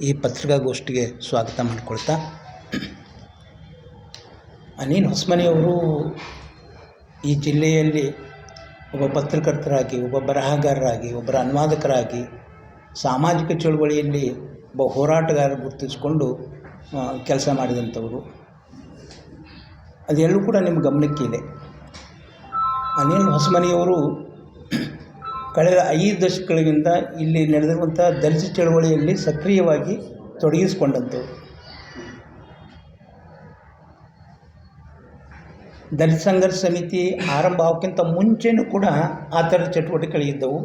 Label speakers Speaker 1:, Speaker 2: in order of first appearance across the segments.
Speaker 1: ಈ ಪತ್ರಿಕಾಗೋಷ್ಠಿಗೆ ಸ್ವಾಗತ ಮಾಡಿಕೊಳ್ತಾ. ಅನಿಲ್ ಹೊಸ್ಮನಿಯವರು ಈ ಜಿಲ್ಲೆಯಲ್ಲಿ ಒಬ್ಬ ಪತ್ರಕರ್ತರಾಗಿ, ಒಬ್ಬ ಬರಹಗಾರರಾಗಿ ಒಬ್ಬರ ಅನುವಾದಕರಾಗಿ ಸಾಮಾಜಿಕ ಚಳುವಳಿಯಲ್ಲಿ ಒಬ್ಬ ಹೋರಾಟಗಾರ ಗುರುತಿಸಿಕೊಂಡು ಕೆಲಸ ಮಾಡಿದಂಥವರು. ಅದೆಲ್ಲೂ ಕೂಡ ನಿಮ್ಮ ಗಮನಕ್ಕಿದೆ ಅನಿಲ್ ಹೊಸಮನಿಯವರು ಕಳೆದ ಐದು ದಶಕಗಳಿಂದ ಇಲ್ಲಿ ನಡೆದಿರುವಂಥ ದಲಿತ ಚಳವಳಿಯಲ್ಲಿ ಸಕ್ರಿಯವಾಗಿ ತೊಡಗಿಸಿಕೊಂಡಂಥವ್ರು ದಲಿತ ಸಂಘರ್ಷ ಸಮಿತಿ ಆರಂಭ ಆಗೋಕ್ಕಿಂತ ಮುಂಚೆನೂ ಕೂಡ ಆ ಥರದ ಚಟುವಟಿಕೆಗಳಿದ್ದವು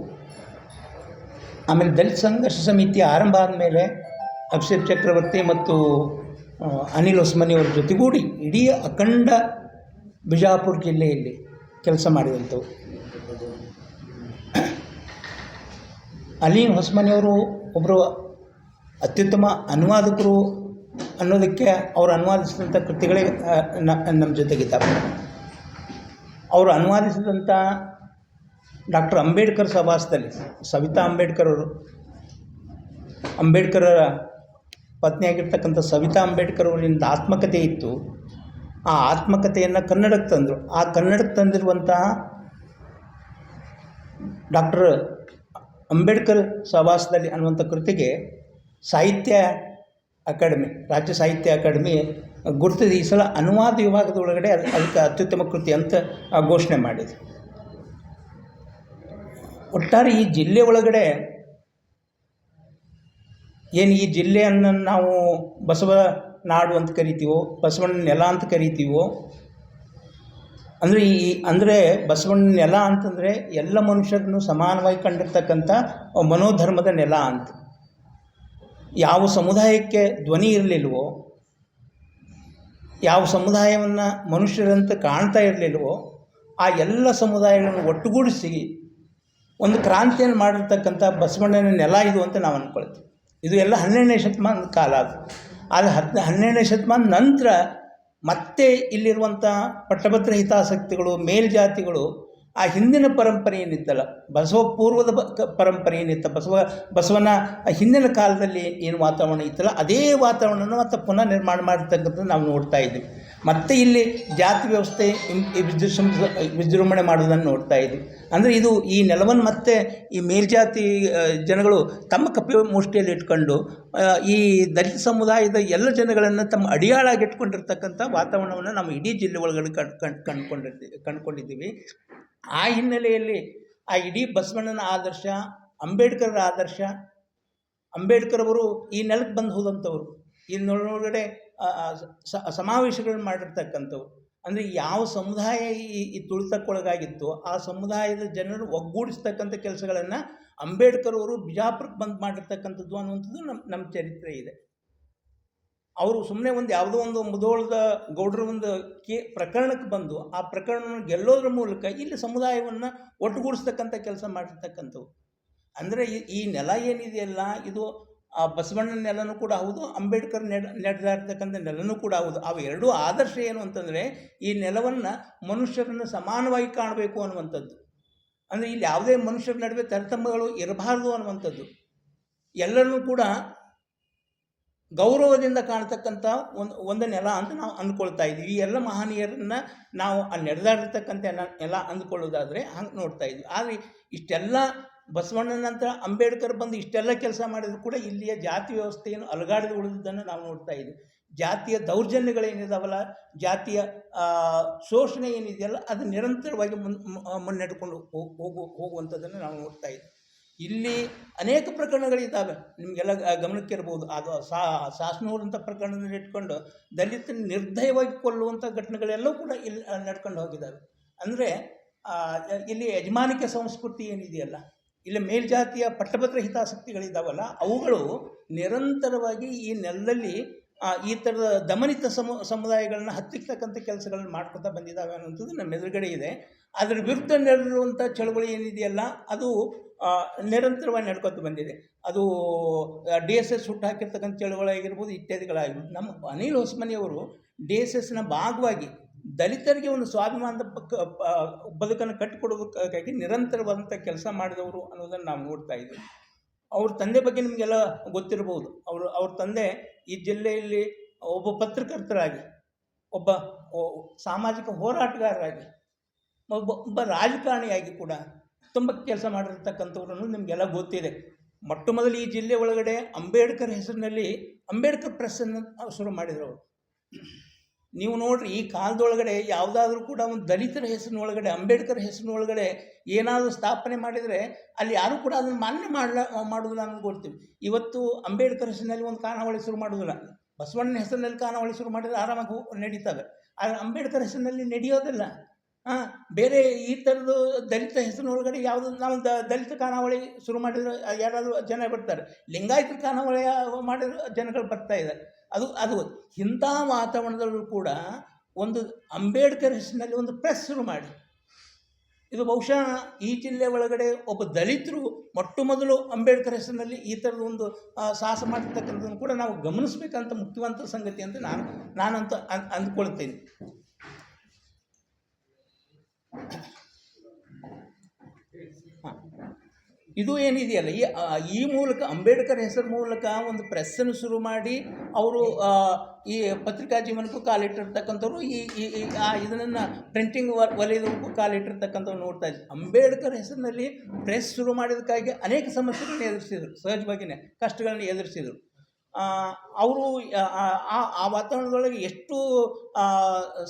Speaker 1: ಆಮೇಲೆ ದಲಿತ ಸಂಘರ್ಷ ಸಮಿತಿ ಆರಂಭ ಆದಮೇಲೆ ಅಭಿಷೇಕ್ ಚಕ್ರವರ್ತಿ ಮತ್ತು ಅನಿಲ್ ಅನಿಲ್ ಹೊಸ್ಮನಿಯವರ ಜೊತೆಗೂಡಿ ಇಡೀ ಅಖಂಡ ಬಿಜಾಪುರ ಜಿಲ್ಲೆಯಲ್ಲಿ ಕೆಲಸ ಮಾಡಿದಂಥವು. ಅಲೀನ್ ಹೊಸ್ಮನಿಯವರು ಒಬ್ಬರು ಅತ್ಯುತ್ತಮ ಅನುವಾದಕರು ಅನ್ನೋದಕ್ಕೆ ಅವರು ಅನುವಾದಿಸಿದಂಥ ಕೃತಿಗಳೇ ನಮ್ಮ ಜೊತೆಗಿದ್ದಾವೆ ಅವರು ಅನುವಾದಿಸಿದಂಥ ಡಾಕ್ಟರ್ ಅಂಬೇಡ್ಕರ್ ಸಭಾಸದಲ್ಲಿ, ಸವಿತಾ ಅಂಬೇಡ್ಕರ್ ಅವರು ಅಂಬೇಡ್ಕರರ ಪತ್ನಿಯಾಗಿರ್ತಕ್ಕಂಥ ಸವಿತಾ ಅಂಬೇಡ್ಕರ್ ಅವರಿಂದ ಆತ್ಮಕಥೆ ಇತ್ತು. ಆ ಆತ್ಮಕಥೆಯನ್ನು ಕನ್ನಡಕ್ಕೆ ತಂದರು. ಆ ಕನ್ನಡಕ್ಕೆ ತಂದಿರುವಂತಹ ಡಾಕ್ಟರ್ ಅಂಬೇಡ್ಕರ್ ಸಹವಾಸದಲ್ಲಿ ಅನ್ನುವಂಥ ಕೃತಿಗೆ ಸಾಹಿತ್ಯ ಅಕಾಡೆಮಿ, ರಾಜ್ಯ ಸಾಹಿತ್ಯ ಅಕಾಡೆಮಿ ಗುರುತಿದೆ. ಈ ಸಲ ಅನುವಾದ ವಿಭಾಗದ ಒಳಗಡೆ ಅದು ಅದಕ್ಕೆ ಅತ್ಯುತ್ತಮ ಕೃತಿ ಅಂತ ಘೋಷಣೆ ಮಾಡಿದೆ. ಒಟ್ಟಾರೆ ಈ ಜಿಲ್ಲೆ ಒಳಗಡೆ ಏನು ಈ ಜಿಲ್ಲೆಯನ್ನು ನಾವು ಬಸವ ನಾಡು ಅಂತ ಕರಿತೀವೋ ಬಸವಣ್ಣ ನೆಲ ಅಂತ ಕರಿತೀವೋ ಅಂದರೆ ಈ, ಅಂದರೆ ಬಸವಣ್ಣ ನೆಲ ಅಂತಂದರೆ ಎಲ್ಲ ಮನುಷ್ಯರನ್ನು ಸಮಾನವಾಗಿ ಕಂಡಿರ್ತಕ್ಕಂಥ ಮನೋಧರ್ಮದ ನೆಲ ಅಂತ. ಯಾವ ಸಮುದಾಯಕ್ಕೆ ಧ್ವನಿ ಇರಲಿಲ್ವೋ, ಯಾವ ಸಮುದಾಯವನ್ನು ಮನುಷ್ಯರಂತ ಕಾಣ್ತಾ ಇರಲಿಲ್ವೋ, ಆ ಎಲ್ಲ ಸಮುದಾಯಗಳನ್ನು ಒಟ್ಟುಗೂಡಿಸಿ ಒಂದು ಕ್ರಾಂತಿಯನ್ನು ಮಾಡಿರ್ತಕ್ಕಂಥ ಬಸವಣ್ಣನ ನೆಲ ಇದು ಅಂತ ನಾವು ಅಂದ್ಕೊಳ್ತೀವಿ ಇದು ಎಲ್ಲ ಹನ್ನೆರಡನೇ ಶತಮಾನದ ಕಾಲ ಅದು. ಆದರೆ ಹತ್ತು ಹನ್ನೆರಡನೇ ಶತಮಾನ ನಂತರ ಮತ್ತೆ ಇಲ್ಲಿರುವಂಥ ಪಟ್ಟಭದ್ರ ಹಿತಾಸಕ್ತಿಗಳು ಮೇಲ್ಜಾತಿಗಳು ಆ ಹಿಂದಿನ ಪರಂಪರೆ ಏನಿತ್ತಲ್ಲ? ಬಸವ ಪೂರ್ವದ ಬ ಪರಂಪರೆ ಏನಿತ್ತ? ಬಸವ, ಬಸವನ ಹಿಂದಿನ ಕಾಲದಲ್ಲಿ ಏನು ವಾತಾವರಣ ಇತ್ತಲ್ಲ, ಅದೇ ವಾತಾವರಣನ ಮತ್ತೆ ಪುನಃ ನಿರ್ಮಾಣ ಮಾಡಿರ್ತಕ್ಕಂಥದ್ದು ನಾವು ನೋಡ್ತಾ ಇದ್ದೀವಿ ಮತ್ತೆ ಇಲ್ಲಿ ಜಾತಿ ವ್ಯವಸ್ಥೆ ವಿಜೃಂಭ ವಿಜೃಂಭಣೆ ಮಾಡೋದನ್ನು ನೋಡ್ತಾ ಇದ್ದೀವಿ ಅಂದರೆ ಇದು ಈ ನೆಲವನ್ನು ಮತ್ತೆ ಈ ಮೇಲ್ಜಾತಿ ಜನಗಳು ತಮ್ಮ ಕಪ್ಪೆ ಮುಷ್ಟಿಯಲ್ಲಿ ಇಟ್ಕೊಂಡು ಈ ದಲಿತ ಸಮುದಾಯದ ಎಲ್ಲ ಜನಗಳನ್ನು ತಮ್ಮ ಅಡಿಯಾಳಾಗಿ ಇಟ್ಕೊಂಡಿರ್ತಕ್ಕಂಥ ವಾತಾವರಣವನ್ನು ನಾವು ಇಡೀ ಜಿಲ್ಲೆ ಒಳಗಡೆ ಕಣ್ ಕಣ್ ಕಂಡುಕೊಂಡಿರ್ತೀವಿ ಕಂಡುಕೊಂಡಿದ್ದೀವಿ ಆ ಹಿನ್ನೆಲೆಯಲ್ಲಿ ಆ ಇಡೀ ಬಸವಣ್ಣನ ಆದರ್ಶ ಅಂಬೇಡ್ಕರ್ ಆದರ್ಶ ಅಂಬೇಡ್ಕರ್ ಅವರು ಈ ನೆಲಕ್ಕೆ ಬಂದು ಹೋದಂಥವ್ರು. ಆ, ಸಮಾವೇಶಗಳನ್ನ ಮಾಡಿರ್ತಕ್ಕಂಥವ್ರು. ಅಂದರೆ ಯಾವ ಸಮುದಾಯ ಈ ಈ ತುಳಿತಕ್ಕೊಳಗಾಗಿತ್ತು ಆ ಸಮುದಾಯದ ಜನರು ಒಗ್ಗೂಡಿಸ್ತಕ್ಕಂಥ ಕೆಲಸಗಳನ್ನು ಅಂಬೇಡ್ಕರ್ ಅವರು ಬಿಜಾಪುರಕ್ಕೆ ಬಂದು ಮಾಡಿರ್ತಕ್ಕಂಥದ್ದು ಅನ್ನುವಂಥದ್ದು ನಮ್ಮ ನಮ್ಮ ಚರಿತ್ರೆ ಇದೆ. ಅವರು ಸುಮ್ಮನೆ ಒಂದು ಯಾವುದೋ ಒಂದು ಮುದೋಳದ ಗೌಡರ ಒಂದು ಕೆ ಪ್ರಕರಣಕ್ಕೆ ಬಂದು ಆ ಪ್ರಕರಣವನ್ನು ಗೆಲ್ಲೋದ್ರ ಮೂಲಕ ಇಲ್ಲಿ ಸಮುದಾಯವನ್ನು ಒಟ್ಟುಗೂಡಿಸ್ತಕ್ಕಂಥ ಕೆಲಸ ಮಾಡಿರ್ತಕ್ಕಂಥವು ಅಂದರೆ ಈ ನೆಲ ಏನಿದೆಯಲ್ಲ ಇದು ಆ ಬಸವಣ್ಣನ ನೆಲನೂ ಕೂಡ ಹೌದು, ಅಂಬೇಡ್ಕರ್ ನೆಡ ನಡೆದಾಡ್ತಕ್ಕಂಥ ನೆಲನೂ ಕೂಡ ಹೌದು. ಅವು ಎರಡೂ ಆದರ್ಶ ಏನು ಅಂತಂದರೆ ಈ ನೆಲವನ್ನು ಮನುಷ್ಯರನ್ನು ಸಮಾನವಾಗಿ ಕಾಣಬೇಕು ಅನ್ನುವಂಥದ್ದು. ಅಂದರೆ ಇಲ್ಲಿ ಯಾವುದೇ ಮನುಷ್ಯರ ನಡುವೆ ತರತಂಬಗಳು ಇರಬಾರ್ದು ಅನ್ನುವಂಥದ್ದು. ಎಲ್ಲರನ್ನೂ ಕೂಡ ಗೌರವದಿಂದ ಕಾಣ್ತಕ್ಕಂಥ ಒಂದು ಒಂದು ನೆಲ ಅಂತ ನಾವು ಅಂದ್ಕೊಳ್ತಾ ಇದ್ದೀವಿ ಈ ಎಲ್ಲ ಮಹನೀಯರನ್ನು ನಾವು ಆ ನಡೆದಾಡಿರ್ತಕ್ಕಂಥ ಎಲ್ಲ ನೆಲ ಅಂದ್ಕೊಳ್ಳೋದಾದರೆ ಹಂಗೆ ನೋಡ್ತಾ ಇದ್ವಿ. ಆದರೆ ಇಷ್ಟೆಲ್ಲ ಬಸವಣ್ಣನ ನಂತರ ಅಂಬೇಡ್ಕರ್ ಬಂದು ಇಷ್ಟೆಲ್ಲ ಕೆಲಸ ಮಾಡಿದ್ರು ಕೂಡ ಇಲ್ಲಿಯ ಜಾತಿ ವ್ಯವಸ್ಥೆಯನ್ನು ಅಲಗಾಡಿದು ಉಳಿದಿದ್ದನ್ನು ನಾವು ನೋಡ್ತಾ ಇದ್ವಿ. ಜಾತಿಯ ದೌರ್ಜನ್ಯಗಳೇನಿದಾವಲ್ಲ, ಜಾತಿಯ ಶೋಷಣೆ ಏನಿದೆಯಲ್ಲ ಅದು ನಿರಂತರವಾಗಿ ಮುನ್ ಮುನ್ನಡೆಕೊಂಡು ಹೋಗು ಹೋಗು, ಹೋಗುವಂಥದ್ದನ್ನು ನಾವು ನೋಡ್ತಾ ಇದ್ದೀವಿ ಇಲ್ಲಿ ಅನೇಕ ಪ್ರಕರಣಗಳಿದ್ದಾವೆ. ನಿಮಗೆಲ್ಲ ಗಮನಕ್ಕೆ ಇರ್ಬೋದು. ಅದು ಸಾ ಸಾಸ್ನೂರಂಥ ಪ್ರಕರಣದಲ್ಲಿ ಇಟ್ಕೊಂಡು ದಲಿತ ನಿರ್ದಯವಾಗಿ ಕೊಲ್ಲುವಂಥ ಘಟನೆಗಳೆಲ್ಲವೂ ಕೂಡ ಇಲ್ಲಿ ನಡ್ಕೊಂಡು ಹೋಗಿದ್ದಾವೆ. ಅಂದರೆ ಇಲ್ಲಿ ಯಜಮಾನಿಕೆ ಸಂಸ್ಕೃತಿ ಏನಿದೆಯಲ್ಲ, ಇಲ್ಲಿ ಮೇಲ್ಜಾತಿಯ ಪಟ್ಟಭದ್ರ ಹಿತಾಸಕ್ತಿಗಳಿದ್ದಾವಲ್ಲ, ಅವುಗಳು ನಿರಂತರವಾಗಿ ಈ ನೆಲದಲ್ಲಿ ಈ ಥರದ ದಮನಿತ ಸಮು, ಸಮುದಾಯಗಳನ್ನ ಹತ್ತಿರ್ತಕ್ಕಂಥ ಕೆಲಸಗಳನ್ನ ಮಾಡ್ಕೊತಾ ಬಂದಿದ್ದಾವೆ ಅನ್ನೋಂಥದ್ದು ನಮ್ಮ ಎದುರುಗಡೆ ಇದೆ. ಅದರ ವಿರುದ್ಧ ನಡೆದಿರುವಂಥ ಚಳುವಳಿ ಏನಿದೆಯಲ್ಲ, ಅದು ನಿರಂತರವಾಗಿ ನಡ್ಕೊತ ಬಂದಿದೆ. ಅದು ಡಿ ಎಸ್ ಎಸ್ ಹುಟ್ಟು ಹಾಕಿರ್ತಕ್ಕಂಥ ಚಳವಳಿ ಆಗಿರ್ಬೋದು ಇತ್ಯಾದಿಗಳಾಗಿರ್ಬೋದು. ನಮ್ಮ ಅನಿಲ್ ಹೊಸ್ಮನಿಯವರು ಡಿ ಎಸ್ ಎಸ್ನ ಭಾಗವಾಗಿ ದಲಿತರಿಗೆ ಒಂದು ಸ್ವಾಭಿಮಾನದ ಬದುಕನ್ನು ಕಟ್ಟಿಕೊಡೋದಕ್ಕಾಗಿ ನಿರಂತರವಾದಂಥ ಕೆಲಸ ಮಾಡಿದವರು ಅನ್ನೋದನ್ನು ನಾವು ನೋಡ್ತಾ ಇದ್ದೀವಿ. ಅವ್ರ ತಂದೆ ಬಗ್ಗೆ ನಿಮಗೆಲ್ಲ ಗೊತ್ತಿರ್ಬೋದು. ಅವರು, ಅವ್ರ ತಂದೆ ಈ ಜಿಲ್ಲೆಯಲ್ಲಿ ಒಬ್ಬ ಪತ್ರಕರ್ತರಾಗಿ, ಒಬ್ಬ ಸಾಮಾಜಿಕ ಹೋರಾಟಗಾರರಾಗಿ, ಒಬ್ಬ ಒಬ್ಬ ರಾಜಕಾರಣಿಯಾಗಿ ಕೂಡ ತುಂಬ ಕೆಲಸ ಮಾಡಿರ್ತಕ್ಕಂಥವ್ರನ್ನು ನಿಮಗೆಲ್ಲ ಗೊತ್ತಿದೆ. ಮೊಟ್ಟ ಮೊದಲು ಈ ಜಿಲ್ಲೆ ಒಳಗಡೆ ಅಂಬೇಡ್ಕರ್ ಹೆಸರಿನಲ್ಲಿ ಅಂಬೇಡ್ಕರ್ ಪ್ರೆಸ್ಸನ್ನು ಶುರು ಮಾಡಿದರು ಅವರು. ನೀವು ನೋಡ್ರಿ, ಈ ಕಾಲದೊಳಗಡೆ ಯಾವುದಾದ್ರೂ ಕೂಡ ಒಂದು ದಲಿತರ ಹೆಸರಿನೊಳಗಡೆ ಅಂಬೇಡ್ಕರ್ ಹೆಸರಿನೊಳಗಡೆ ಏನಾದರೂ ಸ್ಥಾಪನೆ ಮಾಡಿದರೆ ಅಲ್ಲಿ ಯಾರೂ ಕೂಡ ಅದನ್ನು ಮಾನ್ಯ ಮಾಡಲ ಮಾಡೋದಿಲ್ಲ ಅನ್ನೋದು ಗೊತ್ತೀವಿ ಇವತ್ತು ಅಂಬೇಡ್ಕರ್ ಹೆಸರಿನಲ್ಲಿ ಒಂದು ಖಾನಾವಳಿ ಶುರು ಮಾಡೋದಿಲ್ಲ ಬಸವಣ್ಣನ ಹೆಸರಿನಲ್ಲಿ ಖಾನಾವಳಿ ಶುರು ಮಾಡಿದರೆ ಆರಾಮಾಗಿ ನಡೀತವೆ. ಆದರೆ ಅಂಬೇಡ್ಕರ್ ಹೆಸರಿನಲ್ಲಿ ನಡೆಯೋದಿಲ್ಲ. ಬೇರೆ ಈ ಥರದ್ದು ದಲಿತ ಹೆಸರಿನೊಳಗಡೆ ಯಾವುದು ನಾವು ದ, ದಲಿತ ಖಾನಾವಳಿ ಶುರು ಮಾಡಿದ್ರೆ ಯಾರಾದರೂ ಜನ ಬರ್ತಾರೆ. ಲಿಂಗಾಯತ ಖಾನಾವಳಿ ಮಾಡಿದ್ರು ಜನಗಳು ಬರ್ತಾ ಇದ್ದಾರೆ. ಅದು ಅದು ಇಂಥ ವಾತಾವರಣದಲ್ಲೂ ಕೂಡ ಒಂದು ಅಂಬೇಡ್ಕರ್ ಹೆಸರಿನಲ್ಲಿ ಒಂದು ಪ್ರೆಸ್ ಶುರು ಮಾಡಿ. ಇದು ಬಹುಶಃ ಈ ಜಿಲ್ಲೆ ಒಳಗಡೆ ಒಬ್ಬ ದಲಿತರು ಮೊಟ್ಟ ಮೊದಲು ಅಂಬೇಡ್ಕರ್ ಹೆಸರಿನಲ್ಲಿ ಈ ಥರದ ಒಂದು ಸಾಹಸ ಮಾಡಿರ್ತಕ್ಕಂಥದ್ದನ್ನು ಕೂಡ ನಾವು ಗಮನಿಸಬೇಕಂತ ಮುಖ್ಯವಂತ ಸಂಗತಿ ಅಂತ ನಾನು, ನಾನಂತೂ ಅನ್, ಅಂದ್ಕೊಳ್ತೀನಿ. ಇದು ಏನಿದೆಯಲ್ಲ, ಈ ಈ ಮೂಲಕ, ಅಂಬೇಡ್ಕರ್ ಹೆಸರು ಮೂಲಕ ಒಂದು ಪ್ರೆಸ್ಸನ್ನು ಶುರು ಮಾಡಿ ಅವರು ಈ ಪತ್ರಿಕಾ ಜೀವನಕ್ಕೂ ಕಾಲಿಟ್ಟಿರ್ತಕ್ಕಂಥವ್ರು ಈ ಈ ಆ, ಇದನ್ನು ಪ್ರಿಂಟಿಂಗ್ ವಲಯದಕ್ಕೂ ಕಾಲಿಟ್ಟಿರ್ತಕ್ಕಂಥವ್ರು ನೋಡ್ತಾ ಇದ್ವಿ. ಅಂಬೇಡ್ಕರ್ ಹೆಸರಿನಲ್ಲಿ ಪ್ರೆಸ್ ಶುರು ಮಾಡಿದಕ್ಕಾಗಿ ಅನೇಕ ಸಮಸ್ಯೆಗಳನ್ನ ಎದುರಿಸಿದರು ಸಹಜವಾಗಿಯೇ ಕಷ್ಟಗಳನ್ನ ಎದುರಿಸಿದರು. ಅವರು, ಆ ವಾತಾವರಣದೊಳಗೆ ಎಷ್ಟು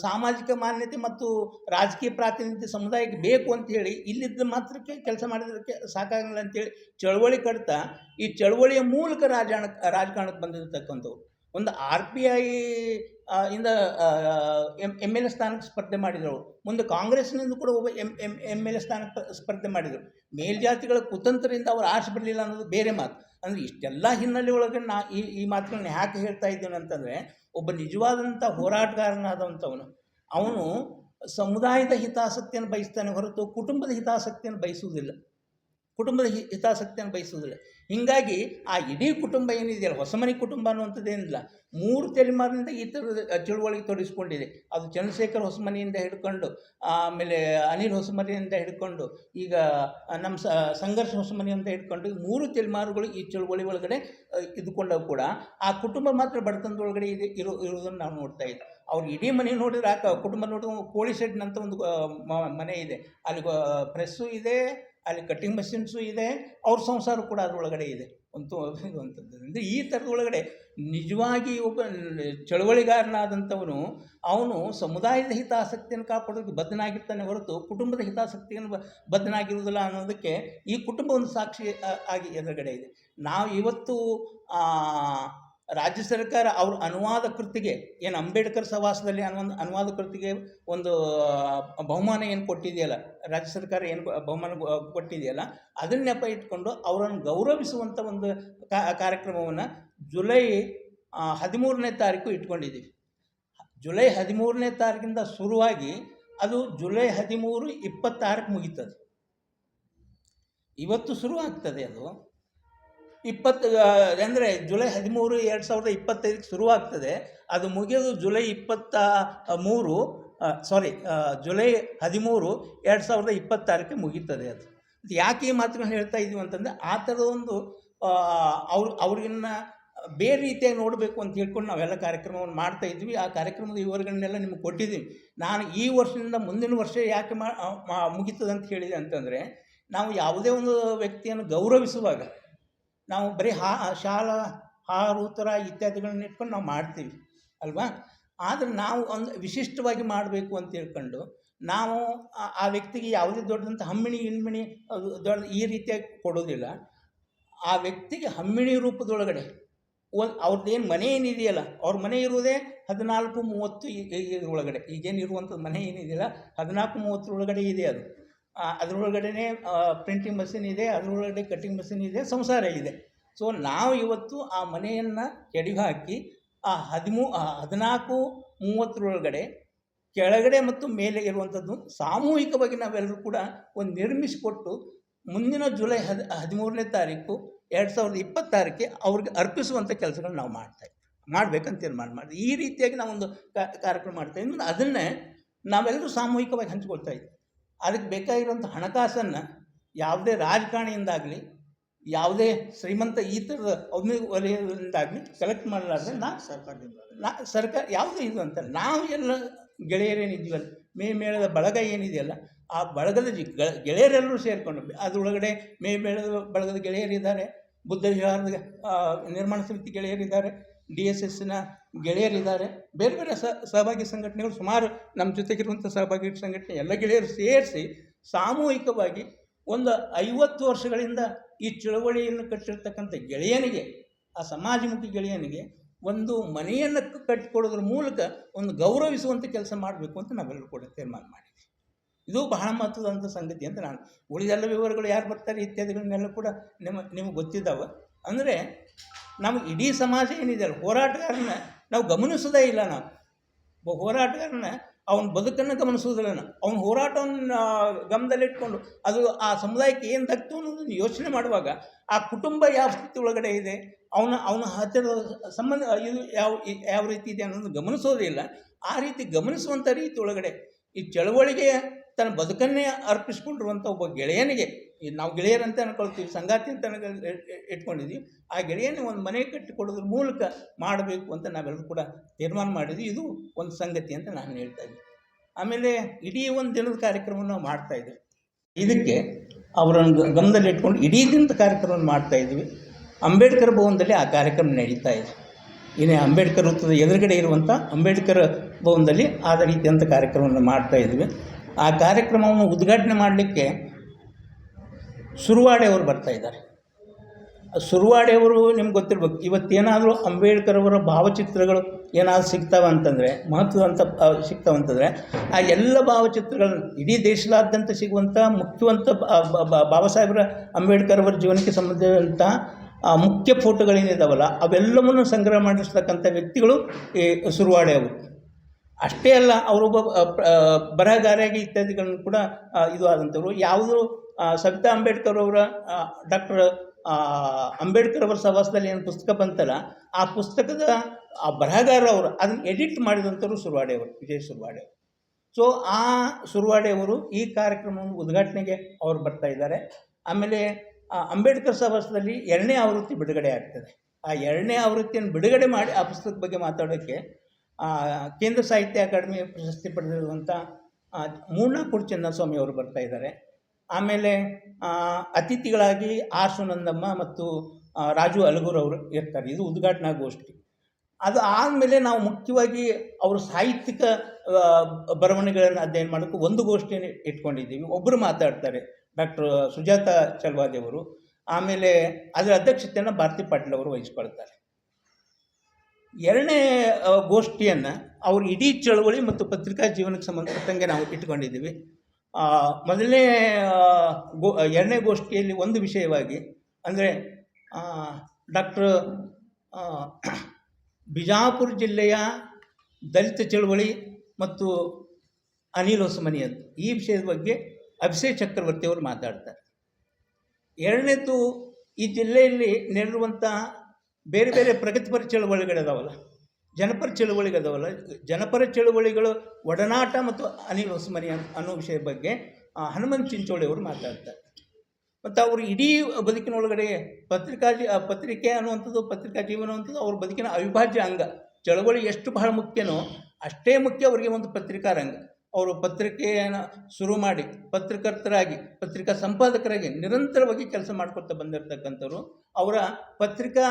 Speaker 1: ಸಾಮಾಜಿಕ ಮಾನ್ಯತೆ ಮತ್ತು ರಾಜಕೀಯ ಪ್ರಾತಿನಿಧ್ಯ ಸಮುದಾಯಕ್ಕೆ ಬೇಕು ಅಂಥೇಳಿ ಇಲ್ಲಿದ್ದ ಮಾತ್ರಕ್ಕೆ ಕೆಲಸ ಮಾಡಿದ್ದಕ್ಕೆ ಸಾಕಾಗಲ್ಲ ಅಂತೇಳಿ ಚಳವಳಿ ಕಡ್ತಾ ಈ ಚಳವಳಿಯ ಮೂಲಕ ರಾಜಕಾರಣ ರಾಜಕಾರಣಕ್ಕೆ ಬಂದಿರತಕ್ಕಂಥವ್ರು. ಒಂದು ಆರ್ ಪಿ ಐ ಇಂದ ಎಂ ಎಂ ಎಲ್ ಎ ಸ್ಥಾನಕ್ಕೆ ಸ್ಪರ್ಧೆ ಮಾಡಿದರು. ಮುಂದೆ ಕಾಂಗ್ರೆಸ್ನಿಂದ ಕೂಡ ಒಬ್ಬ M M M L A ಸ್ಥಾನಕ್ಕೆ ಸ್ಪರ್ಧೆ ಮಾಡಿದರು. ಮೇಲ್ಜಾತಿಗಳ ಕುತಂತ್ರದಿಂದ ಅವರು ಆಸೆ ಬರಲಿಲ್ಲ ಅನ್ನೋದು ಬೇರೆ ಮಾತು. ಅಂದರೆ ಇಷ್ಟೆಲ್ಲ ಹಿನ್ನೆಲೆ ಒಳಗೆ ನಾ ಈ ಈ ಮಾತುಗಳನ್ನ ಯಾಕೆ ಹೇಳ್ತಾ ಇದ್ದೇನೆ ಅಂತಂದರೆ, ಒಬ್ಬ ನಿಜವಾದಂಥ ಹೋರಾಟಗಾರನಾದಂಥವನು, ಅವನು ಸಮುದಾಯದ ಹಿತಾಸಕ್ತಿಯನ್ನು ಬಯಸ್ತಾನೆ ಹೊರತು ಕುಟುಂಬದ ಹಿತಾಸಕ್ತಿಯನ್ನು ಬಯಸುವುದಿಲ್ಲ. ಕುಟುಂಬದ ಹಿತಾಸಕ್ತಿಯನ್ನು ಬಯಸುವುದಿಲ್ಲ. ಹೀಗಾಗಿ ಆ ಇಡೀ ಕುಟುಂಬ ಏನಿದೆಯಲ್ಲ, ಹೊಸಮನೆ ಕುಟುಂಬ ಅನ್ನುವಂಥದ್ದೇನಿಲ್ಲ ಮೂರು ತಲೆಮಾರಿನಿಂದ ಈ ಥರದ ಚಳುವಳಿಗೆ ತೊಡಗಿಸ್ಕೊಂಡಿದೆ ಅದು ಚಂದ್ರಶೇಖರ್ ಹೊಸಮನೆಯಿಂದ ಹಿಡ್ಕೊಂಡು, ಆಮೇಲೆ ಅನಿಲ್ ಹೊಸಮನಿಯಿಂದ ಹಿಡ್ಕೊಂಡು, ಈಗ ನಮ್ಮ ಸಂಘರ್ಷ ಹೊಸಮನೆಯಿಂದ ಹಿಡ್ಕೊಂಡು ಮೂರು ತಲೆಮಾರುಗಳು ಈ ಚಳುವಳಿ ಒಳಗಡೆ ಇದ್ದುಕೊಂಡವು ಕೂಡ ಆ ಕುಟುಂಬ ಮಾತ್ರ ಬಡತನದೊಳಗಡೆ ಇದೆ, ಇರೋ, ಇರುವುದನ್ನು ನಾವು ನೋಡ್ತಾ ಇದ್ದೆ ಅವ್ರು ಇಡೀ ಮನೆ ನೋಡಿದ್ರೆ ಆ ಕುಟುಂಬ ನೋಡಿದ್ರೆ ಕೋಳಿ ಶೆಡ್ನಂತ ಒಂದು ಮನೆ ಇದೆ. ಅಲ್ಲಿ ಪ್ರೆಸ್ಸು ಇದೆ ಅಲ್ಲಿ ಕಟ್ಟಿಂಗ್ ಮಷಿನ್ಸು ಇದೆ, ಅವ್ರ ಸಂಸಾರ ಕೂಡ ಅದರೊಳಗಡೆ ಇದೆ. ಇರುವಂಥದ್ದು ಈ ಥರದ ಒಳಗಡೆ ನಿಜವಾಗಿ ಒಬ್ಬ ಚಳವಳಿಗಾರನಾದಂಥವನು, ಅವನು ಸಮುದಾಯದ ಹಿತಾಸಕ್ತಿಯನ್ನು ಕಾಪಾಡೋದಕ್ಕೆ ಬದ್ಧನಾಗಿರ್ತಾನೆ ಹೊರತು ಕುಟುಂಬದ ಹಿತಾಸಕ್ತಿಯನ್ನು ಬದ್ಧನಾಗಿರುವುದಿಲ್ಲ ಅನ್ನೋದಕ್ಕೆ ಈ ಕುಟುಂಬ ಒಂದು ಸಾಕ್ಷಿ ಆಗಿ ಎದುರುಗಡೆ ಇದೆ. ನಾವು ಇವತ್ತು ರಾಜ್ಯ ಸರ್ಕಾರ ಅವ್ರ ಅನುವಾದ ಕೃತಿಗೆ, ಏನು ಅಂಬೇಡ್ಕರ್ ಸವಾಸದಲ್ಲಿ ಅನ್ನೋ ಅನುವಾದ ಕೃತಿಗೆ ಒಂದು ಬಹುಮಾನ ಏನು ಕೊಟ್ಟಿದೆಯಲ್ಲ, ರಾಜ್ಯ ಸರ್ಕಾರ ಏನು ಬಹುಮಾನ ಕೊಟ್ಟಿದೆಯಲ್ಲ, ಅದನ್ನ ನೆಪ ಇಟ್ಕೊಂಡು ಅವರನ್ನು ಗೌರವಿಸುವಂಥ ಒಂದು ಕಾರ್ಯಕ್ರಮವನ್ನು ಜುಲೈ ಹದಿಮೂರನೇ ತಾರೀಕು ಇಟ್ಕೊಂಡಿದ್ದೀವಿ ಜುಲೈ ಹದಿಮೂರನೇ ತಾರೀಕಿಂದ ಶುರುವಾಗಿ ಅದು ಜುಲೈ ಹದಿಮೂರು ಇಪ್ಪತ್ತಾರಕ್ಕೆ ಮುಗೀತದೆ. ಇವತ್ತು ಶುರು ಆಗ್ತದೆ ಅದು. ಇಪ್ಪತ್ತು ಅಂದರೆ ಜುಲೈ ಹದಿಮೂರು ಎರಡು ಸಾವಿರದ ಇಪ್ಪತ್ತೈದಕ್ಕೆ ಶುರುವಾಗ್ತದೆ. ಅದು ಮುಗಿಯೋದು ಜುಲೈ ಇಪ್ಪತ್ತ ಮೂರು ಸಾರಿ ಜುಲೈ ಹದಿಮೂರು ಎರಡು ಸಾವಿರದ ಇಪ್ಪತ್ತಾರಕ್ಕೆ ಮುಗೀತದೆ ಅದು. ಯಾಕೆ ಈ ಮಾತುಗಳನ್ನ ಹೇಳ್ತಾ ಇದ್ದೀವಿ ಅಂತಂದರೆ ಆ ಥರದ ಒಂದು ಅವ್ರು, ಅವ್ರಿಗನ್ನ ಬೇರೆ ರೀತಿಯಾಗಿ ನೋಡಬೇಕು ಅಂತ ಹೇಳ್ಕೊಂಡು ನಾವೆಲ್ಲ ಕಾರ್ಯಕ್ರಮವನ್ನು ಮಾಡ್ತಾ ಇದ್ವಿ. ಆ ಕಾರ್ಯಕ್ರಮದ ವಿವರಗಳನ್ನೆಲ್ಲ ನಿಮಗೆ ಕೊಟ್ಟಿದ್ದೀವಿ ನಾನು ಈ ವರ್ಷದಿಂದ ಮುಂದಿನ ವರ್ಷ ಯಾಕೆ ಮಾ ಅಂತ ಹೇಳಿದೆ ಅಂತಂದರೆ, ನಾವು ಯಾವುದೇ ಒಂದು ವ್ಯಕ್ತಿಯನ್ನು ಗೌರವಿಸುವಾಗ ನಾವು ಬರೀ ಹಾ, ಶಾಲಾ, ಹಾರ, ಉತ್ತರ ಇತ್ಯಾದಿಗಳನ್ನ ಇಟ್ಕೊಂಡು ನಾವು ಮಾಡ್ತೀವಿ, ಅಲ್ವಾ? ಆದರೆ ನಾವು ಒಂದು ವಿಶಿಷ್ಟವಾಗಿ ಮಾಡಬೇಕು ಅಂತ ತಿಳ್ಕೊಂಡು ನಾವು ಆ- ವ್ಯಕ್ತಿಗೆ ಯಾವುದೇ ದೊಡ್ಡದಂಥ ಹಮ್ಮಿಣಿ ಇಣ್ಮಿಣಿ ದೊಡ್ಡ ಈ ರೀತಿಯಾಗಿ ಕೊಡೋದಿಲ್ಲ. ಆ ವ್ಯಕ್ತಿಗೆ ಹಮ್ಮಿಣಿ ರೂಪದೊಳಗಡೆ ಒಂದು ಅವ್ರದ್ದೇನು ಮನೆ ಏನಿದೆಯಲ್ಲ, ಅವ್ರ ಮನೆ ಇರುವುದೇ ಹದಿನಾಲ್ಕು ಮೂವತ್ತು ಒಳಗಡೆ ಈಗೇನು ಇರುವಂಥದ್ದು ಮನೆ ಏನಿದೆಯಲ್ಲ, ಹದಿನಾಲ್ಕು ಮೂವತ್ತರೊಳಗಡೆ ಇದೆ ಅದು. ಅದರೊಳಗಡೆನೇ ಪ್ರಿಂಟಿಂಗ್ ಮಷಿನ್ ಇದೆ, ಅದರೊಳಗಡೆ ಕಟ್ಟಿಂಗ್ ಮಷಿನ್ ಇದೆ, ಸಂಸಾರ ಇದೆ. ಸೊ ನಾವು ಇವತ್ತು ಆ ಮನೆಯನ್ನು ಕೆಡವಿ ಹಾಕಿ ಆ ಹದಿಮೂ ಹದಿನಾಲ್ಕು, ಮೂವತ್ತರೊಳಗಡೆ, ಕೆಳಗಡೆ ಮತ್ತು ಮೇಲೆ ಇರುವಂಥದ್ದು ಸಾಮೂಹಿಕವಾಗಿ ನಾವೆಲ್ಲರೂ ಕೂಡ ಒಂದು ನಿರ್ಮಿಸಿಕೊಟ್ಟು ಮುಂದಿನ ಜುಲೈ ಹದ್, ಹದಿಮೂರನೇ ತಾರೀಕು ಎರಡು ಸಾವಿರದ ಇಪ್ಪತ್ತಾರಕ್ಕೆ ಅವ್ರಿಗೆ ಅರ್ಪಿಸುವಂಥ ಕೆಲಸಗಳನ್ನ ನಾವು ಮಾಡ್ತಾಯಿದ್ವಿ ಮಾಡ್ಬೇಕಂತ ತೀರ್ಮಾನ ಮಾಡಿದ್ವಿ. ಈ ರೀತಿಯಾಗಿ ನಾವೊಂದು ಕಾರ್ಯಕ್ರಮ ಮಾಡ್ತಾಯಿದ್ವಿ ಅದನ್ನೇ ನಾವೆಲ್ಲರೂ ಸಾಮೂಹಿಕವಾಗಿ ಹಂಚಿಕೊಳ್ತಾ ಇದ್ವಿ. ಅದಕ್ಕೆ ಬೇಕಾಗಿರುವಂಥ ಹಣಕಾಸನ್ನು ಯಾವುದೇ ರಾಜಕಾರಣಿಯಿಂದಾಗಲಿ ಯಾವುದೇ ಶ್ರೀಮಂತ ಈ ಥರದ ವಲಯದಿಂದಾಗಲಿ ಸೆಲೆಕ್ಟ್ ಮಾಡಲಾರ್ದೆ ನಾ
Speaker 2: ಸರ್ಕಾರದಿಂದ
Speaker 1: ನಾ ಸರ್ಕಾರ ಯಾವುದೇ ಇದು ಅಂತ ನಾವು ಎಲ್ಲ ಗೆಳೆಯರೇನಿದ್ದೀವಲ್ಲ ಮೇ ಮೇಳದ ಬಳಗ ಏನಿದೆಯಲ್ಲ ಆ ಬಳಗದ ಗೆಳೆಯರೆಲ್ಲರೂ ಸೇರಿಕೊಂಡು ಅದರೊಳಗಡೆ ಮೇ ಮೇಳದ ಬಳಗದ ಗೆಳೆಯರಿದ್ದಾರೆ ಬುದ್ಧ ವಿಹಾರದ ನಿರ್ಮಾಣ ಸಮಿತಿ ಗೆಳೆಯರಿದ್ದಾರೆ ಡಿ ಎಸ್ ಎಸ್ನ ಗೆಳೆಯರಿದ್ದಾರೆ. ಬೇರೆ ಬೇರೆ ಸಹಭಾಗಿ ಸಂಘಟನೆಗಳು ಸುಮಾರು ನಮ್ಮ ಜೊತೆಗಿರುವಂಥ ಸಹಭಾಗಿ ಸಂಘಟನೆ ಎಲ್ಲ ಗೆಳೆಯರು ಸೇರಿಸಿ ಸಾಮೂಹಿಕವಾಗಿ ಒಂದು ಐವತ್ತು ವರ್ಷಗಳಿಂದ ಈ ಚಳವಳಿಯನ್ನು ಕಟ್ಟಿರ್ತಕ್ಕಂಥ ಗೆಳೆಯನಿಗೆ, ಆ ಸಮಾಜಮುಖಿ ಗೆಳೆಯನಿಗೆ ಒಂದು ಮನೆಯನ್ನು ಕಟ್ಟಿಕೊಡೋದ್ರ ಮೂಲಕ ಒಂದು ಗೌರವಿಸುವಂಥ ಕೆಲಸ ಮಾಡಬೇಕು ಅಂತ ನಾವೆಲ್ಲರೂ ಕೂಡ ತೀರ್ಮಾನ ಮಾಡಿದ್ವಿ. ಇದು ಬಹಳ ಮಹತ್ವದಂಥ ಸಂಗತಿ ಅಂತ ನಾನು ಉಳಿದೆಲ್ಲ ವಿವರಗಳು ಯಾರು ಬರ್ತಾರೆ ಇತ್ಯಾದಿಗಳನ್ನೆಲ್ಲ ಕೂಡ ನಿಮ್ಮ, ನಿಮಗೆ ಗೊತ್ತಿದ್ದಾವೆ. ಅಂದರೆ ನಮ್ಮ ಇಡೀ ಸಮಾಜ ಏನಿದೆಯಲ್ಲ ಹೋರಾಟಗಾರನ ನಾವು ಗಮನಿಸೋದೇ ಇಲ್ಲ ನಾವು. ಹೋರಾಟಗಾರನ ಅವನ ಬದುಕನ್ನು ಗಮನಿಸೋದಿಲ್ಲ ನಾವು. ಅವನ ಹೋರಾಟವನ್ನು ಗಮನದಲ್ಲಿಟ್ಕೊಂಡು ಅದು ಆ ಸಮುದಾಯಕ್ಕೆ ಏನು ತಗ್ತು ಅನ್ನೋದನ್ನು ಯೋಚನೆ ಮಾಡುವಾಗ ಆ ಕುಟುಂಬ ಯಾವ ಸ್ಥಿತಿ ಒಳಗಡೆ ಇದೆ, ಅವನ ಅವನ ಹತ್ತಿರದ ಸಂಬಂಧ ಇದು ಯಾವ ಯಾವ ರೀತಿ ಇದೆ ಅನ್ನೋದು ಗಮನಿಸೋದೇ ಇಲ್ಲ. ಆ ರೀತಿ ಗಮನಿಸುವಂಥ ರೀತಿ ಒಳಗಡೆ ಈ ಚಳವಳಿಗೆ ತನ್ನ ಬದುಕನ್ನೇ ಅರ್ಪಿಸ್ಕೊಂಡಿರುವಂಥ ಒಬ್ಬ ಗೆಳೆಯನಿಗೆ ನಾವು ಗೆಳೆಯರಂತ ಅನ್ಕೊಳ್ತೀವಿ, ಸಂಗಾತಿ ಅಂತ ಇಟ್ಕೊಂಡಿದ್ವಿ. ಆ ಗೆಳೆಯನ್ನು ಒಂದು ಮನೆ ಕಟ್ಟಿಕೊಡೋದ್ರ ಮೂಲಕ ಮಾಡಬೇಕು ಅಂತ ನಾವೆಲ್ಲರೂ ಕೂಡ ತೀರ್ಮಾನ ಮಾಡಿದ್ವಿ. ಇದು ಒಂದು ಸಂಗತಿ ಅಂತ ನಾನು ಹೇಳ್ತಾ ಇದ್ದೆ ಆಮೇಲೆ ಇಡೀ ಒಂದು ದಿನದ ಕಾರ್ಯಕ್ರಮವನ್ನು ನಾವು ಮಾಡ್ತಾ ಇದ್ವಿ. ಇದಕ್ಕೆ ಅವರನ್ನು ಗಮನದಲ್ಲಿ ಇಟ್ಕೊಂಡು ಇಡೀ ದಿನದ ಕಾರ್ಯಕ್ರಮವನ್ನು ಮಾಡ್ತಾ ಇದ್ವಿ. ಅಂಬೇಡ್ಕರ್ ಭವನದಲ್ಲಿ ಆ ಕಾರ್ಯಕ್ರಮ ನಡೀತಾ ಇದೆ. ಇನ್ನೇ ಅಂಬೇಡ್ಕರ್ ವೃತ್ತದ ಎದುರುಗಡೆ ಇರುವಂಥ ಅಂಬೇಡ್ಕರ್ ಭವನದಲ್ಲಿ ಆದ ರೀತಿಯಂಥ ಕಾರ್ಯಕ್ರಮವನ್ನು ಮಾಡ್ತಾ ಇದ್ವಿ. ಆ ಕಾರ್ಯಕ್ರಮವನ್ನು ಉದ್ಘಾಟನೆ ಮಾಡಲಿಕ್ಕೆ ಸುರುವಾಡೆ ಅವರು ಬರ್ತಾ ಇದ್ದಾರೆ. ಸುರುವಾಡೆಯವರು ನಿಮ್ಗೆ ಗೊತ್ತಿರ್ಬೇಕು, ಇವತ್ತೇನಾದರೂ ಅಂಬೇಡ್ಕರ್ ಅವರ ಭಾವಚಿತ್ರಗಳು ಏನಾದರೂ ಸಿಗ್ತಾವೆ ಅಂತಂದರೆ ಮಹತ್ವದ ಅಂತ ಸಿಗ್ತಾವೆ ಅಂತಂದರೆ, ಆ ಎಲ್ಲ ಭಾವಚಿತ್ರಗಳನ್ನು ಇಡೀ ದೇಶದಾದ್ಯಂತ ಸಿಗುವಂಥ ಮುಖ್ಯವಂತ ಬಾಬಾ ಸಾಹೇಬರ ಅಂಬೇಡ್ಕರ್ ಅವರ ಜೀವನಕ್ಕೆ ಸಂಬಂಧಿಸಿದಂಥ ಆ, ಮುಖ್ಯ ಫೋಟೋಗಳೇನಿದಾವಲ್ಲ, ಅವೆಲ್ಲವನ್ನು ಸಂಗ್ರಹ ಮಾಡಿಸ್ತಕ್ಕಂಥ ವ್ಯಕ್ತಿಗಳು ಈ ಸುರುವಾಡೆ ಅವರು ಅಷ್ಟೇ ಅಲ್ಲ, ಅವರೊಬ್ಬ ಬರಹಗಾರಿಯಾಗಿ ಇತ್ಯಾದಿಗಳನ್ನು ಕೂಡ ಇದು ಆದಂಥವ್ರು. ಯಾವುದು ಸವಿತಾ ಅಂಬೇಡ್ಕರ್ ಅವರ ಡಾಕ್ಟರ್ ಅಂಬೇಡ್ಕರ್ ಅವರ ಸವಾಸದಲ್ಲಿ ಏನು ಪುಸ್ತಕ ಬಂತಲ್ಲ, ಆ ಪುಸ್ತಕದ, ಆ ಬರಹಗಾರ ಅವರು ಅದನ್ನು ಎಡಿಟ್ ಮಾಡಿದಂಥವ್ರು ಸುರ್ವಾಡೆ ಅವರು ವಿಜಯ್ ಸುರ್ವಾಡೆ ಅವರು ಸೊ ಆ ಸುರ್ವಾಡೆ ಅವರು ಈ ಕಾರ್ಯಕ್ರಮವನ್ನು ಉದ್ಘಾಟನೆಗೆ ಅವರು ಬರ್ತಾ ಇದ್ದಾರೆ. ಆಮೇಲೆ ಅಂಬೇಡ್ಕರ್ ಸವಾಸದಲ್ಲಿ ಎರಡನೇ ಆವೃತ್ತಿ ಬಿಡುಗಡೆ ಆಗ್ತದೆ. ಆ ಎರಡನೇ ಆವೃತ್ತಿಯನ್ನು ಬಿಡುಗಡೆ ಮಾಡಿ ಆ ಪುಸ್ತಕದ ಬಗ್ಗೆ ಮಾತಾಡೋಕ್ಕೆ ಕೇಂದ್ರ ಸಾಹಿತ್ಯ ಅಕಾಡೆಮಿ ಪ್ರಶಸ್ತಿ ಪಡೆದಿರುವಂಥ ಮೂರ್ನಾಕೂರು ಚಿನ್ನಸ್ವಾಮಿ ಅವರು ಬರ್ತಾ ಇದ್ದಾರೆ. ಆಮೇಲೆ ಅತಿಥಿಗಳಾಗಿ ಆರ್ ಸುನಂದಮ್ಮ ಮತ್ತು ರಾಜು ಅಲಗೂರವರು ಇರ್ತಾರೆ. ಇದು ಉದ್ಘಾಟನಾ ಗೋಷ್ಠಿ. ಅದು ಆದಮೇಲೆ ನಾವು ಮುಖ್ಯವಾಗಿ ಅವರು ಸಾಹಿತ್ಯಿಕ ಬರವಣಿಗೆಗಳನ್ನು ಅಧ್ಯಯನ ಮಾಡೋಕ್ಕೆ ಒಂದು ಗೋಷ್ಠಿಯನ್ನು ಇಟ್ಕೊಂಡಿದ್ದೀವಿ. ಒಬ್ಬರು ಮಾತಾಡ್ತಾರೆ, ಡಾಕ್ಟರ್ ಸುಜಾತ ಚಲ್ವಾದಿ ಅವರು. ಆಮೇಲೆ ಅದರ ಅಧ್ಯಕ್ಷತೆಯನ್ನು ಭಾರತಿ ಪಾಟೀಲ್ ಅವರು ವಹಿಸ್ಕೊಳ್ತಾರೆ. ಎರಡನೇ ಗೋಷ್ಠಿಯನ್ನು ಅವರು ಇಡೀ ಚಳವಳಿ ಮತ್ತು ಪತ್ರಿಕಾ ಜೀವನಕ್ಕೆ ಸಂಬಂಧಪಟ್ಟಂಗೆ ನಾವು ಇಟ್ಕೊಂಡಿದ್ದೀವಿ. ಮೊದಲನೇ ಗೋ, ಎರಡನೇ ಗೋಷ್ಠಿಯಲ್ಲಿ ಒಂದು ವಿಷಯವಾಗಿ, ಅಂದರೆ ಡಾಕ್ಟರ್ ಬಿಜಾಪುರ ಜಿಲ್ಲೆಯ ದಲಿತ ಚಳುವಳಿ ಮತ್ತು ಅನಿಲ್ ಹೊಸಮನಿಯದ್ದು ಈ ವಿಷಯದ ಬಗ್ಗೆ ಅಭಿಷೇಕ್ ಚಕ್ರವರ್ತಿ ಅವರು ಮಾತಾಡ್ತಾರೆ. ಎರಡನೇದು, ಈ ಜಿಲ್ಲೆಯಲ್ಲಿ ನೆರಳುವಂಥ ಬೇರೆ ಬೇರೆ ಪ್ರಗತಿಪರ ಚಳವಳಿಗಳಿದಾವಲ್ಲ ಜನಪರ ಚಳವಳಿಗಳಿದಾವಲ್ಲ ಜನಪರ ಚಳುವಳಿಗಳು ಒಡನಾಟ ಮತ್ತು ಅನಿಲ್ ಹೊಸಮನಿ ಅನ್- ಅನ್ನೋ ವಿಷಯದ ಬಗ್ಗೆ ಹನುಮಂತ್ ಚಿಂಚೋಳಿ ಅವರು ಮಾತಾಡ್ತಾರೆ. ಮತ್ತು ಅವರು ಇಡೀ ಬದುಕಿನೊಳಗಡೆ ಪತ್ರಿಕಾ ಪತ್ರಿಕೆ ಅನ್ನುವಂಥದ್ದು, ಪತ್ರಿಕಾ ಜೀವನ ಅನ್ನುವಂಥದ್ದು ಅವ್ರ ಬದುಕಿನ ಅವಿಭಾಜ್ಯ ಅಂಗ. ಚಳವಳಿ ಎಷ್ಟು ಬಹಳ ಮುಖ್ಯನೋ ಅಷ್ಟೇ ಮುಖ್ಯ ಅವರಿಗೆ ಒಂದು ಪತ್ರಿಕಾ ರಂಗ ಅವರು ಪತ್ರಿಕೆಯನ್ನು ಶುರು ಮಾಡಿ ಪತ್ರಕರ್ತರಾಗಿ, ಪತ್ರಿಕಾ ಸಂಪಾದಕರಾಗಿ ನಿರಂತರವಾಗಿ ಕೆಲಸ ಮಾಡ್ಕೊಳ್ತಾ ಬಂದಿರತಕ್ಕಂಥವ್ರು. ಅವರ ಪತ್ರಿಕಾ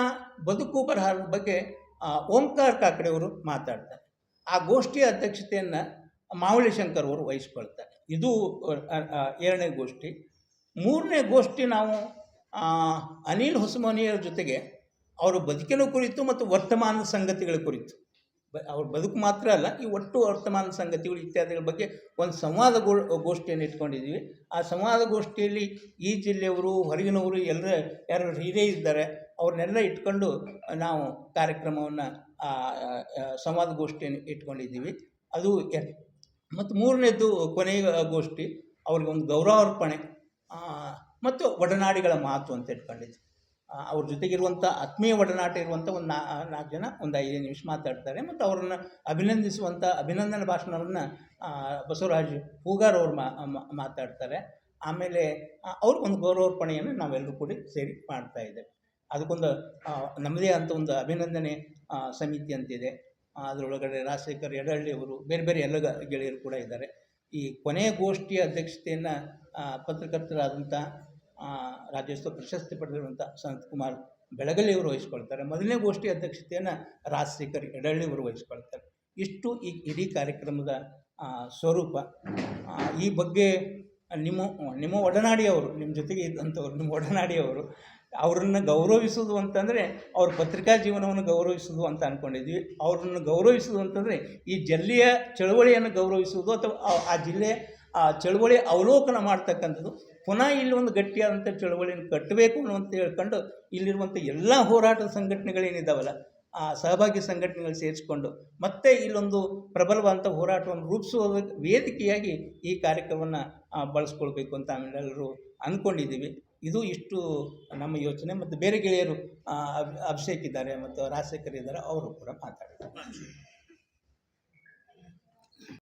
Speaker 1: ಬದುಕು ಬರಹ ಬಗ್ಗೆ ಓಂಕಾರ ಕಾಕಡೆ ಅವರು ಮಾತಾಡ್ತಾರೆ. ಆ ಗೋಷ್ಠಿಯ ಅಧ್ಯಕ್ಷತೆಯನ್ನು ಮಾವಳಿ ಶಂಕರ್ ಅವರು ವಹಿಸ್ಕೊಳ್ತಾರೆ. ಇದು ಎರಡನೇ ಗೋಷ್ಠಿ. ಮೂರನೇ ಗೋಷ್ಠಿ ನಾವು ಅನಿಲ್ ಹೊಸಮನಿಯರ ಜೊತೆಗೆ ಅವರ ಬದುಕಿನ ಕುರಿತು ಮತ್ತು ವರ್ತಮಾನದ ಸಂಗತಿಗಳ ಕುರಿತು. ಬ, ಅವ್ರ ಬದುಕು ಮಾತ್ರ ಅಲ್ಲ, ಈ ಒಟ್ಟು ವರ್ತಮಾನ ಸಂಗತಿಗಳು ಇತ್ಯಾದಿಗಳ ಬಗ್ಗೆ ಒಂದು ಸಂವಾದ ಗೋ, ಗೋಷ್ಠಿಯನ್ನು ಇಟ್ಕೊಂಡಿದ್ದೀವಿ. ಆ ಸಂವಾದ ಗೋಷ್ಠಿಯಲ್ಲಿ ಈ ಜಿಲ್ಲೆಯವರು, ಹೊರಗಿನವರು ಎಲ್ಲರ, ಯಾರು ಹಿರಿಯ ಇದ್ದಾರೆ ಅವ್ರನ್ನೆಲ್ಲ ಇಟ್ಕೊಂಡು ನಾವು ಕಾರ್ಯಕ್ರಮವನ್ನು ಸಂವಾದ ಗೋಷ್ಠಿಯನ್ನು ಇಟ್ಕೊಂಡಿದ್ದೀವಿ. ಅದು ಎರ್, ಮತ್ತು ಮೂರನೇದು ಕೊನೆಯ ಗೋಷ್ಠಿ ಅವ್ರಿಗೆ ಒಂದು ಗೌರವಾರ್ಪಣೆ ಮತ್ತು ಒಡನಾಡಿಗಳ ಮಾತು ಅಂತ ಇಟ್ಕೊಂಡಿದ್ವಿ. ಅವ್ರ ಜೊತೆಗಿರುವಂಥ ಆತ್ಮೀಯ ಒಡನಾಟ ಇರುವಂಥ ಒಂದು ನಾ ನಾಲ್ಕು ಜನ ಒಂದು ಐದು ನಿಮಿಷ ಮಾತಾಡ್ತಾರೆ. ಮತ್ತು ಅವರನ್ನು ಅಭಿನಂದಿಸುವಂಥ ಅಭಿನಂದನ ಭಾಷಣವನ್ನು ಬಸವರಾಜ್ ಹೂಗಾರ್ ಅವರು ಮಾತಾಡ್ತಾರೆ. ಆಮೇಲೆ ಅವ್ರಿಗೊಂದು ಗೌರವಾರ್ಪಣೆಯನ್ನು ನಾವೆಲ್ಲರೂ ಕೂಡಿ ಸೇರಿ ಮಾಡ್ತಾ ಇದ್ದೇವೆ. ಅದಕ್ಕೊಂದು ನಮ್ಮದೇ ಅಂತ ಒಂದು ಅಭಿನಂದನೆ ಸಮಿತಿ ಅಂತಿದೆ. ಅದರೊಳಗಡೆ ರಾಜಶೇಖರ್ ಯಡಹಳ್ಳಿ ಅವರು, ಬೇರೆ ಬೇರೆ ಎಲ್ಲ ಗೆಳೆಯರು ಕೂಡ ಇದ್ದಾರೆ. ಈ ಕೊನೆಯ ಗೋಷ್ಠಿಯ ಅಧ್ಯಕ್ಷತೆಯನ್ನು ಪತ್ರಕರ್ತರಾದಂಥ ರಾಜ್ಯೋತ್ಸವ ಪ್ರಶಸ್ತಿ ಪಡೆದಿರುವಂಥ ಸಂತಕುಮಾರ್ ಬೆಳಗಲಿ ಅವರು ವಹಿಸ್ಕೊಳ್ತಾರೆ. ಮೊದಲನೇ ಗೋಷ್ಠಿ ಅಧ್ಯಕ್ಷತೆಯನ್ನು ರಾಜಶೇಖರ್ ಯಡಳ್ಳಿಯವರು ವಹಿಸ್ಕೊಳ್ತಾರೆ. ಇಷ್ಟು ಈ ಇಡೀ ಕಾರ್ಯಕ್ರಮದ ಸ್ವರೂಪ. ಈ ಬಗ್ಗೆ ನಿಮ್ಮ ನಿಮ್ಮ ಒಡನಾಡಿಯವರು, ನಿಮ್ಮ ಜೊತೆಗೆ ಇದ್ದಂಥವ್ರು ನಿಮ್ಮ ಒಡನಾಡಿಯವರು ಅವ್ರನ್ನ ಗೌರವಿಸೋದು ಅಂತಂದರೆ ಅವ್ರ ಪತ್ರಿಕಾ ಜೀವನವನ್ನು ಗೌರವಿಸೋದು ಅಂತ ಅಂದ್ಕೊಂಡಿದ್ವಿ ಅವ್ರನ್ನ ಗೌರವಿಸೋದು ಅಂತಂದರೆ ಈ ಜಿಲ್ಲೆಯ ಚಳವಳಿಯನ್ನು ಗೌರವಿಸುವುದು ಅಥವಾ ಆ- ಆ ಜಿಲ್ಲೆ, ಆ ಚಳವಳಿ ಅವಲೋಕನ ಮಾಡ್ತಕ್ಕಂಥದ್ದು. ಪುನಃ ಇಲ್ಲಿ ಒಂದು ಗಟ್ಟಿಯಾದಂಥ ಚಳವಳಿಯನ್ನು ಕಟ್ಟಬೇಕು ಅನ್ನುವಂತ ಹೇಳ್ಕೊಂಡು ಇಲ್ಲಿರುವಂಥ ಎಲ್ಲ ಹೋರಾಟದ ಸಂಘಟನೆಗಳೇನಿದ್ದಾವಲ್ಲ ಆ ಸಹಭಾಗಿ ಸಂಘಟನೆಗಳು ಸೇರಿಸ್ಕೊಂಡು ಮತ್ತೆ ಇಲ್ಲೊಂದು ಪ್ರಬಲವಾದಂಥ ಹೋರಾಟವನ್ನು ರೂಪಿಸುವ ವೇದಿಕೆಯಾಗಿ ಈ ಕಾರ್ಯಕ್ರಮವನ್ನು ಬಳಸ್ಕೊಳ್ಬೇಕು ಅಂತ ಆಮೇಲೆ ಎಲ್ಲರೂ ಅಂದ್ಕೊಂಡಿದ್ದೀವಿ ಇದು ಇಷ್ಟು ನಮ್ಮ ಯೋಚನೆ ಮತ್ತು ಬೇರೆ ಗೆಳೆಯರು ಅಭಿಷೇಕ್ ಇದ್ದಾರೆ ಮತ್ತು ರಾಜಶೇಖರ್ ಇದ್ದಾರೆ, ಅವರು ಕೂಡ ಮಾತಾಡಿದ್ದಾರೆ.